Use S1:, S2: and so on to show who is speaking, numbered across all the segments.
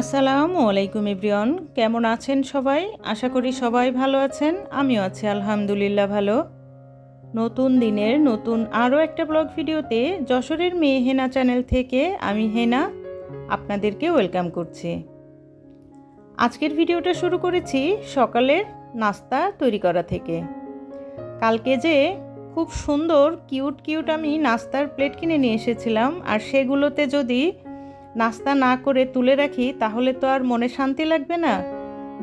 S1: আসসালামু আলাইকুম ইব্রিয়ন কেমন আছেন সবাই? আশা করি সবাই ভালো আছেন, আমিও আছি আলহামদুলিল্লাহ ভালো। নতুন দিনের নতুন আরও একটা ব্লগ ভিডিওতে যশোরের মেয়ে হেনা চ্যানেল থেকে আমি হেনা আপনাদেরকে ওয়েলকাম করছি। আজকের ভিডিওটা শুরু করেছি সকালের নাস্তা তৈরি করা থেকে। কালকে যে খুব সুন্দর, কিউট কিউট আমি নাস্তার প্লেট কিনে নিয়ে এসেছিলাম, আর সেগুলোতে যদি নাস্তা না করে তুলে রাখি, তাহলে তো আর মনে শান্তি লাগবে না।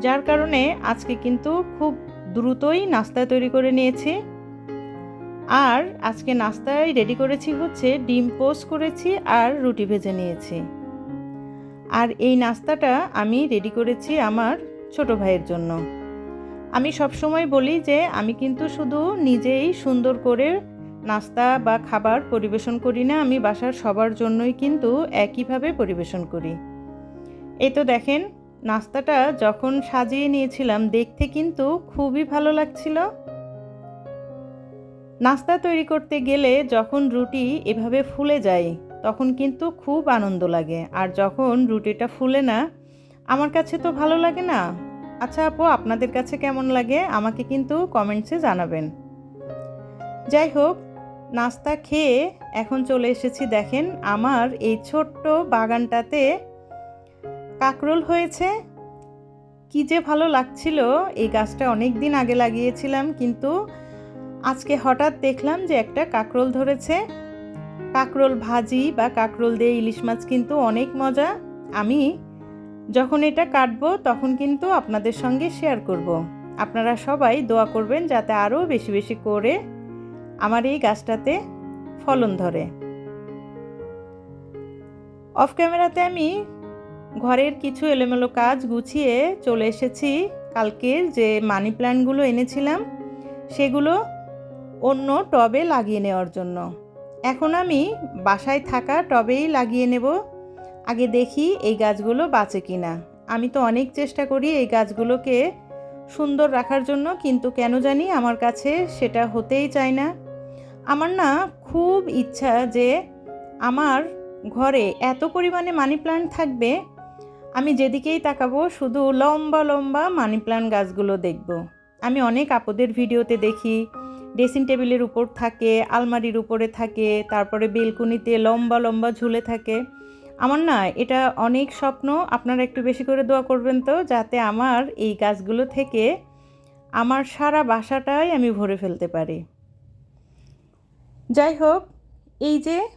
S1: যার কারণে আজকে কিন্তু খুব দ্রুতই নাস্তা তৈরি করে নিয়েছি। আর আজকে নাস্তায় রেডি করেছি হচ্ছে ডিম পোস্ট করেছি আর রুটি ভেজে নিয়েছি। আর এই নাস্তাটা আমি রেডি করেছি আমার ছোট ভাইয়ের জন্য। আমি সবসময় বলি যে, আমি কিন্তু শুধু নিজেই সুন্দর করে নাস্তা বা খাবার পরিবেশন করি না, আমি বাসার সবার জন্যই কিন্তু একইভাবে পরিবেশন করি। এই তো দেখেন, নাস্তাটা যখন সাজিয়ে নিয়েছিলাম, দেখতে কিন্তু খুবই ভালো লাগছিল। নাস্তা তৈরি করতে গেলে যখন রুটি এভাবে ফুলে যায়, তখন কিন্তু খুব আনন্দ লাগে। আর যখন রুটিটা ফুলে না, আমার কাছে তো ভালো লাগে না। আচ্ছা আপু, আপনাদের কাছে কেমন লাগে? আমাকে কিন্তু কমেন্টসে জানাবেন। যাই হোক নাস্তা খেয়ে এখন চলে এসেছি, দেখেন আমার এই ছোট্ট বাগানটাতে। কাকরোল হয়েছে। কি যে ভালো লাগছিল, এই গাছটা অনেক দিন আগে লাগিয়েছিলাম, কিন্তু আজকে হঠাৎ দেখলাম যে একটা কাকরোল ধরেছে। কাকরোল ভাজি বা কাকরোল দিয়ে ইলিশ মাছ কিন্তু অনেক মজা। আমি যখন এটা কাটবো, তখন কিন্তু আপনাদের সঙ্গে শেয়ার করব। আপনারা সবাই দোয়া করবেন যাতে আরও বেশি বেশি করে আমার এই গাছটাতে ফলন ধরে। অফ ক্যামেরাতে আমি ঘরের কিছু এলোমেলো কাজ গুছিয়ে চলে এসেছি কালকের যে মানি প্ল্যান্টগুলো এনেছিলাম, সেগুলো অন্য টবে লাগিয়ে নেওয়ার জন্য। এখন আমি বাসায় থাকা টবেই লাগিয়ে নেব। আগে দেখি এই গাছগুলো বাঁচে কি না আমি তো অনেক চেষ্টা করি এই গাছগুলোকে সুন্দর রাখার জন্য, কিন্তু কেন জানি আমার কাছে সেটা হতেই চায় না। আমার না খুব ইচ্ছা যে আমার ঘরে এত পরিমাণে মানি প্ল্যান্ট থাকবে, আমি যেদিকেই তাকাবো শুধু লম্বা লম্বা মানি প্ল্যান্ট গাছগুলো দেখব। আমি অনেক আপদের ভিডিওতে দেখি ড্রেসিং টেবিলের উপর থাকে, আলমারির উপরে থাকে, তারপরে বেলকুনিতে লম্বা লম্বা ঝুলে থাকে। আমার না এটা অনেক স্বপ্ন, আপনারা একটু বেশি করে দোয়া করবেন তো, যাতে আমার এই গাছগুলো থেকে আমার সারা বাসাটাই আমি ভরে ফেলতে পারি। যাই হোক, এই যে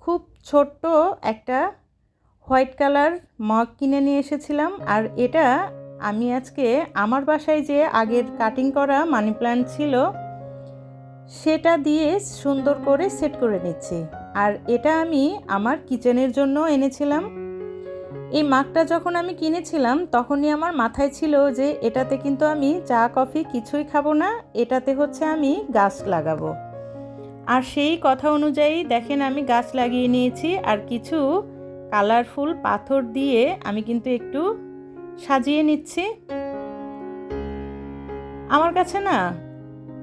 S1: খুব ছোট্ট একটা হোয়াইট কালার মগ কিনে নিয়ে এসেছিলাম। আর এটা আমি আজকে আমার বাসায় যে আগের কাটিং করা মানি প্ল্যান্ট ছিল, সেটা দিয়ে সুন্দর করে সেট করে নিচ্ছি। আর এটা আমি আমার কিচেনের জন্য এনেছিলাম। এই মাগটা যখন আমি কিনেছিলাম, তখনই আমার মাথায় ছিল যে এটাতে কিন্তু আমি চা, কফি কিছুই খাব না, এটাতে হচ্ছে আমি গাছ লাগাবো। আর সেই কথা অনুযায়ী দেখেন আমি গাছ লাগিয়ে নিয়েছি আর কিছু কালারফুল পাথর দিয়ে আমি কিন্তু একটু সাজিয়ে নিচ্ছি। আমার কাছে না,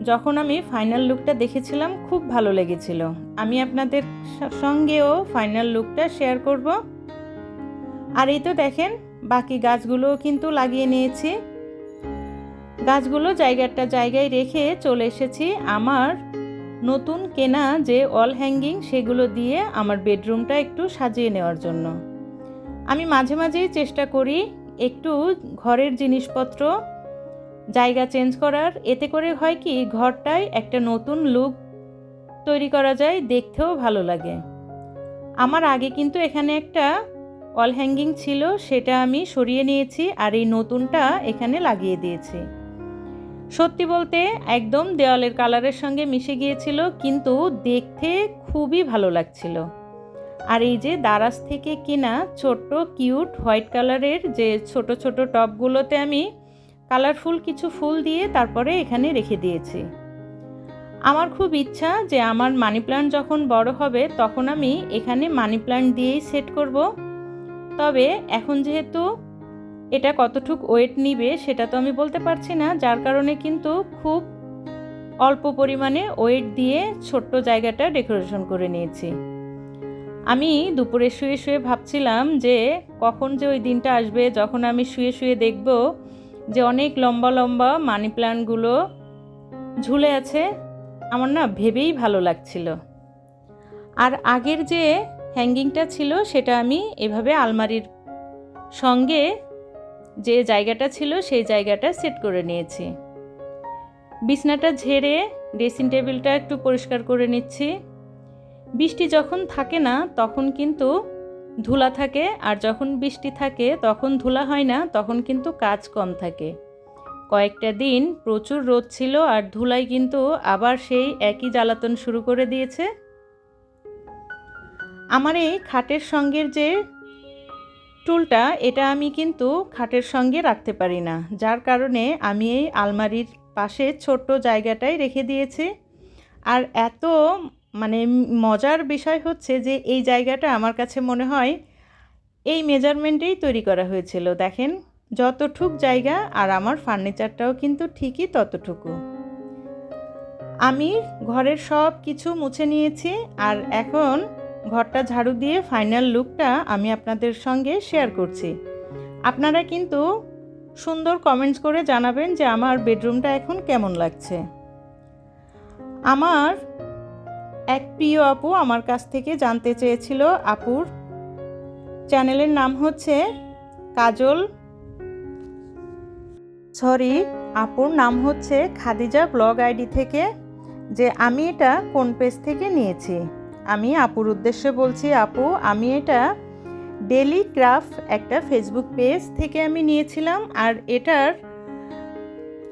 S1: যখন আমি ফাইনাল লুকটা দেখেছিলাম, খুব ভালো লেগেছিল। আমি আপনাদের সঙ্গেও ফাইনাল লুকটা শেয়ার করব। আর এই তো দেখেন, বাকি গাছগুলোও কিন্তু লাগিয়ে নিয়েছি। গাছগুলো জায়গাটা জায়গায় রেখে চলে এসেছি আমার নতুন কেনা যে অল হ্যাঙ্গিং সেগুলো দিয়ে আমার বেডরুমটা একটু সাজিয়ে নেওয়ার জন্য। আমি মাঝে মাঝেই চেষ্টা করি একটু ঘরের জিনিসপত্র জায়গা চেঞ্জ করার। এতে করে হয় কি, ঘরটায় একটা নতুন লুক তৈরি করা যায়, দেখতেও ভালো লাগে। আমার আগে কিন্তু এখানে একটা অল হ্যাঙ্গিং ছিল, সেটা আমি সরিয়ে নিয়েছি আর এই নতুনটা এখানে লাগিয়ে দিয়েছি। সত্যি বলতে একদম দেওয়ালের কালারের সঙ্গে মিশে গিয়েছিল, কিন্তু দেখতে খুবই ভালো লাগছিল। আর এই যে দারাজ থেকে কিনা ছোট্ট, কিউট হোয়াইট কালারের যে ছোট ছোট টপগুলোতে আমি কালারফুল কিছু ফুল দিয়ে তারপরে এখানে রেখে দিয়েছি। আমার খুব ইচ্ছা যে আমার মানি প্ল্যান্ট যখন বড় হবে তখন আমি এখানে মানি প্ল্যান্ট দিয়েই সেট করব। তবে এখন যেহেতু এটা কতটুক ওয়েট নিবে সেটা তো আমি বলতে পারছি না, যার কারণে কিন্তু খুব অল্প পরিমাণে ওয়েট দিয়ে ছোট্ট জায়গাটা ডেকোরেশন করে নিয়েছি। আমি দুপুরে শুয়ে শুয়ে ভাবছিলাম যে কখন যে ওই দিনটা আসবে, যখন আমি শুয়ে শুয়ে দেখব যে অনেক লম্বা লম্বা মানি প্ল্যান্টগুলো ঝুলে আছে, আমার না ভেবেই ভালো লাগছিল। আর আগের যে হ্যাঙ্গিংটা ছিল সেটা আমি এভাবে আলমারির সঙ্গে যে জায়গাটা ছিল সেই জায়গাটা সেট করে নিয়েছি। বিছনাটা ঝেড়ে ড্রেসিং টেবিলটা একটু পরিষ্কার করে নিচ্ছি। বৃষ্টি যখন থাকে না, তখন কিন্তু ধুলা থাকে, আর যখন বৃষ্টি থাকে, তখন ধুলা হয় না, তখন কিন্তু কাজ কম থাকে। কয়েকটা দিন প্রচুর রোদ ছিল, আর ধুলাই কিন্তু আবার সেই একই জ্বালাতন শুরু করে দিয়েছে। আমার এই খাটের সঙ্গের যে টুলটা এটা আমি কিন্তু খাটের সঙ্গে রাখতে পারি না। যার কারণে আমি এই আলমারির পাশে ছোট্ট জায়গাটাই রেখে দিয়েছি। আর এত মানে মজার বিষয় হচ্ছে যে এই জায়গাটা আমার কাছে মনে হয় এই মেজারমেন্টেই তৈরি করা হয়েছিল। দেখেন, যতটুক জায়গা আর আমার ফার্নিচারটাও কিন্তু ঠিকই ততটুকু। আমি ঘরের সব কিছু মুছে নিয়েছি আর এখন ঘরটা ঝাড়ু দিয়ে ফাইনাল লুকটা আমি আপনাদের সঙ্গে শেয়ার করছি। আপনারা কিন্তু সুন্দর কমেন্টস করে জানাবেন যে আমার বেডরুমটা এখন কেমন লাগছে। আমার এক প্রিয় আপু আমার কাছ থেকে জানতে চেয়েছিল আপুর। চ্যানেলের নাম হচ্ছে কাজল। সরি আপুর নাম হচ্ছে খাদিজা ব্লগ আইডি থেকে, যে আমি এটা কোন পেজ থেকে নিয়েছি। আমি আপুর উদ্দেশ্যে বলছি, আপু, আমি এটা ডেলি ক্রাফট একটা ফেসবুক পেজ থেকে আমি নিয়েছিলাম আর এটার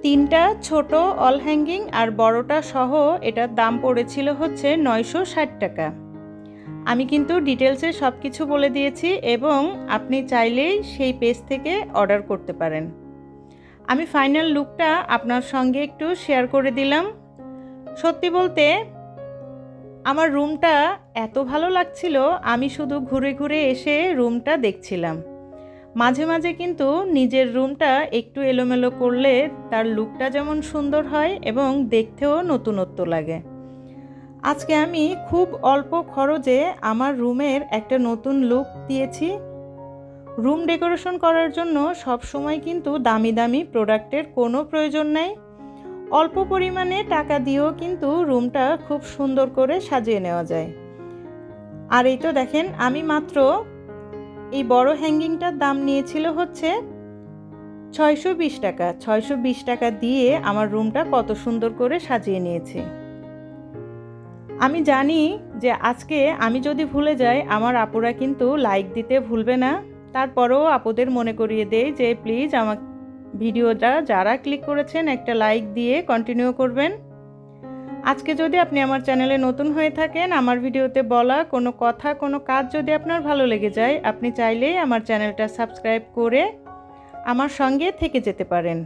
S1: তিনটা ছোট অল হ্যাঙ্গিং আর বড়টা সহ এটার দাম পড়েছিল হচ্ছে নয়শো ষাট টাকা। আমি কিন্তু ডিটেলসে সব কিছু বলে দিয়েছি এবং আপনি চাইলেই সেই পেজ থেকে অর্ডার করতে পারেন। আমি ফাইনাল লুকটা আপনার সঙ্গে একটু শেয়ার করে দিলাম। সত্যি বলতে আমার রুমটা এত ভালো লাগছিল, আমি শুধু ঘুরে ঘুরে এসে রুমটা দেখছিলাম। মাঝে মাঝে কিন্তু নিজের রুমটা একটু এলোমেলো করলে তার লুকটা যেমন সুন্দর হয় এবং দেখতেও নতুনত্ব লাগে। আজকে আমি খুব অল্প খরচে আমার রুমের একটা নতুন লুক দিয়েছি। রুম ডেকোরেশন করার জন্য সব সময় কিন্তু দামি দামি প্রোডাক্টের কোনো প্রয়োজন নেই। অল্প পরিমাণে টাকা দিয়েও কিন্তু রুমটা খুব সুন্দর করে সাজিয়ে নেওয়া যায়। আর এই তো দেখেন, আমি মাত্র এই বড় হ্যাঙ্গিংটার দাম নিয়েছিল হচ্ছে ছয়শো বিশ টাকা। ছয়শো বিশ টাকা দিয়ে আমার রুমটা কত সুন্দর করে সাজিয়ে নিয়েছি। আমি জানি যে আজকে আমি যদি ভুলে যাই, আমার আপুরা কিন্তু লাইক দিতে ভুলবে না। তারপরেও আপুদের মনে করিয়ে দেয় যে, প্লিজ আমার ভিডিওটা যারা ক্লিক করেছেন, একটা লাইক দিয়ে কন্টিনিউ করবেন। আজকে যদি আপনি আমার চ্যানেলে নতুন হয়ে থাকেন, আমার ভিডিওতে বলা কোনো কথা, কোনো কাজ যদি আপনার ভালো লেগে যায়, আপনি চাইলেই আমার চ্যানেলটা সাবস্ক্রাইব করে আমার সঙ্গে থেকে যেতে পারেন।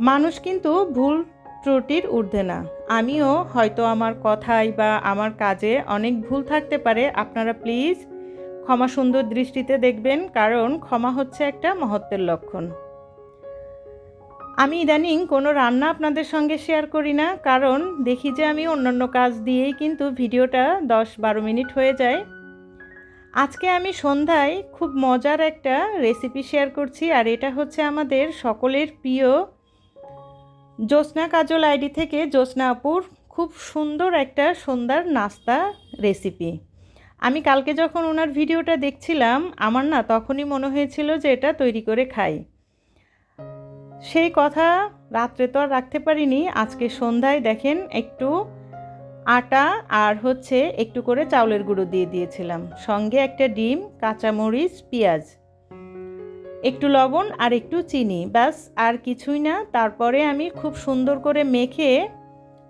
S1: মানুষ কিন্তু ভুল ত্রুটির ঊর্ধ্বে না। আমিও হয়তো আমার কথায় বা আমার কাজে অনেক ভুল থাকতে পারে। আপনারা প্লিজ ক্ষমা সুন্দর দৃষ্টিতে দেখবেন, কারণ ক্ষমা হচ্ছে একটা মহত্বের লক্ষণ। আমি ইদানিং কোনো রান্না আপনাদের সঙ্গে শেয়ার করি না, কারণ দেখি যে আমি অন্যান্য কাজ দিয়েই কিন্তু ভিডিওটা দশ বারো মিনিট হয়ে যায়। আজকে আমি সন্ধ্যায় খুব মজার একটা রেসিপি শেয়ার করছি, আর এটা হচ্ছে আমাদের সকলের প্রিয় জ্যোৎস্না কাজল আইডি থেকে জ্যোৎস্না আপুর খুব সুন্দর একটা সন্ধ্যার নাস্তা রেসিপি। আমি কালকে যখন ওনার ভিডিওটা দেখছিলাম, আমার না তখনই মনে হয়েছিল যে এটা তৈরি করে খাই। সেই কথা রাত্রে তো আর রাখতে পারিনি। আজকে সন্ধ্যায় দেখেন একটু আটা আর হচ্ছে একটু করে চাউলের গুঁড়ো দিয়ে দিয়েছিলাম। সঙ্গে একটা ডিম, কাঁচামরিচ, পেঁয়াজ, একটু লবণ আর একটু চিনি, ব্যাস, আর কিছুই না। তারপরে আমি খুব সুন্দর করে মেখে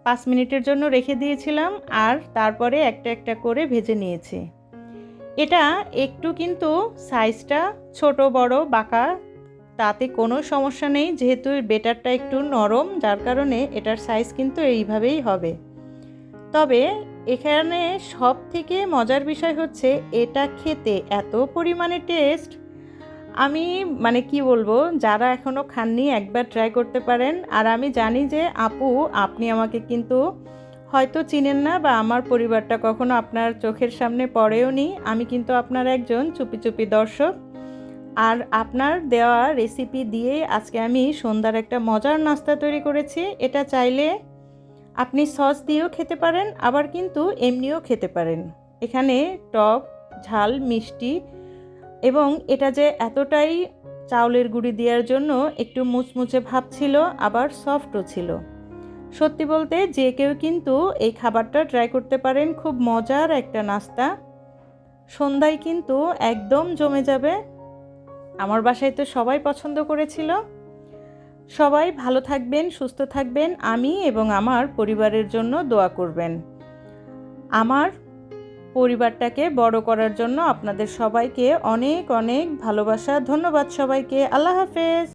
S1: পাঁচ মিনিটের জন্য রেখে দিয়েছিলাম আর তারপরে একটা একটা করে ভেজে নিয়েছি। এটা একটু কিন্তু সাইজটা ছোট, বড়, বাঁকা, তাতে কোনো সমস্যা নেই, যেহেতু বেটারটা একটু নরম, যার কারণে এটার সাইজ কিন্তু এইভাবেই হবে। তবে এখানে সব থেকে মজার বিষয় হচ্ছে, এটা খেতে এত পরিমাণে টেস্ট আমি মানে কি বলব, যারা এখনও খাননি, একবার ট্রাই করতে পারেন। আর আমি জানি যে, আপু, আপনি আমাকে কিন্তু হয়তো চিনেন না বা আমার পরিবারটা কখনো আপনার চোখের সামনে পড়েও নি। আমি কিন্তু আপনার একজন চুপি চুপি দর্শক। আর আপনার দেওয়া রেসিপি দিয়ে আজকে আমি সন্ধ্যার একটা মজার নাস্তা তৈরি করেছি। এটা চাইলে আপনি সস দিয়েও খেতে পারেন, আবার কিন্তু এমনিও খেতে পারেন। এখানে টক, ঝাল, মিষ্টি এবং এটা যে এতটাই চাউলের গুঁড়ি দেওয়ার জন্য একটু মুচমুচে ভাব ছিল, আবার সফটও ছিল। সত্যি বলতে যে কেউ কিন্তু এই খাবারটা ট্রাই করতে পারেন, খুব মজার একটা নাস্তা। সন্ধ্যায় কিন্তু একদম জমে যাবে। আমার বাসায় তো সবাই পছন্দ করেছিল। সবাই ভালো থাকবেন, সুস্থ থাকবেন, আমি এবং আমার পরিবারের জন্য দোয়া করবেন। আমার পরিবারটাকে বড় করার জন্য আপনাদের সবাইকে অনেক অনেক ভালোবাসা। ধন্যবাদ সবাইকে। আল্লাহ হাফেজ।